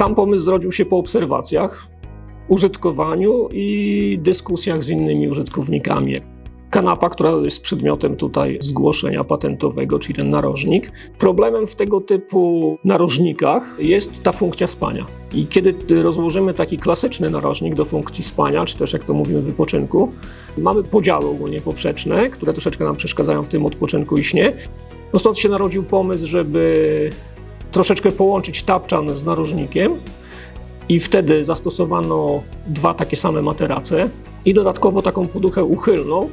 Sam pomysł zrodził się po obserwacjach, użytkowaniu i dyskusjach z innymi użytkownikami. Kanapa, która jest przedmiotem tutaj zgłoszenia patentowego, czyli ten narożnik. Problemem w tego typu narożnikach jest ta funkcja spania. I kiedy rozłożymy taki klasyczny narożnik do funkcji spania, czy też jak to mówimy wypoczynku, mamy podziały ogólnie poprzeczne, które troszeczkę nam przeszkadzają w tym odpoczynku i śnie. No stąd się narodził pomysł, żeby troszeczkę połączyć tapczan z narożnikiem i wtedy zastosowano dwa takie same materace i dodatkowo taką poduchę uchylną.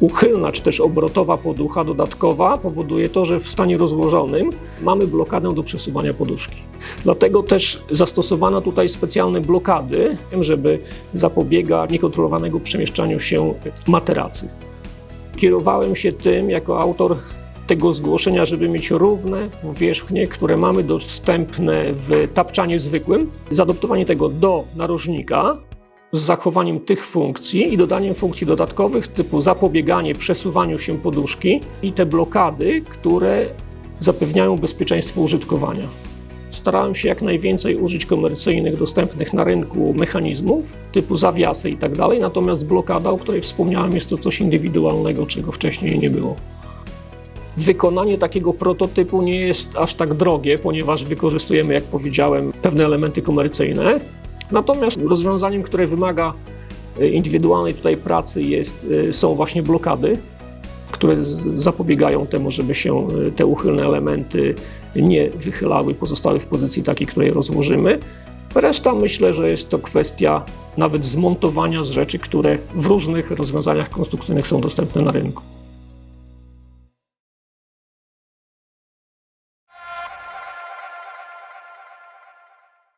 Uchylna czy też obrotowa poducha dodatkowa powoduje to, że w stanie rozłożonym mamy blokadę do przesuwania poduszki. Dlatego też zastosowano tutaj specjalne blokady, żeby zapobiegać niekontrolowanego przemieszczaniu się materacy. Kierowałem się tym jako autor tego zgłoszenia, żeby mieć równe powierzchnie, które mamy dostępne w tapczanie zwykłym. Zaadoptowanie tego do narożnika z zachowaniem tych funkcji i dodaniem funkcji dodatkowych typu zapobieganie przesuwaniu się poduszki i te blokady, które zapewniają bezpieczeństwo użytkowania. Starałem się jak najwięcej użyć komercyjnych, dostępnych na rynku mechanizmów typu zawiasy i tak natomiast blokada, o której wspomniałem, jest to coś indywidualnego, czego wcześniej nie było. Wykonanie takiego prototypu nie jest aż tak drogie, ponieważ wykorzystujemy, jak powiedziałem, pewne elementy komercyjne. Natomiast rozwiązaniem, które wymaga e, indywidualnej tutaj pracy jest, e, są właśnie blokady, które zapobiegają temu, żeby się e, te uchylne elementy nie wychylały, pozostały w pozycji takiej, której rozłożymy. Reszta myślę, że jest to kwestia nawet zmontowania z rzeczy, które w różnych rozwiązaniach konstrukcyjnych są dostępne na rynku.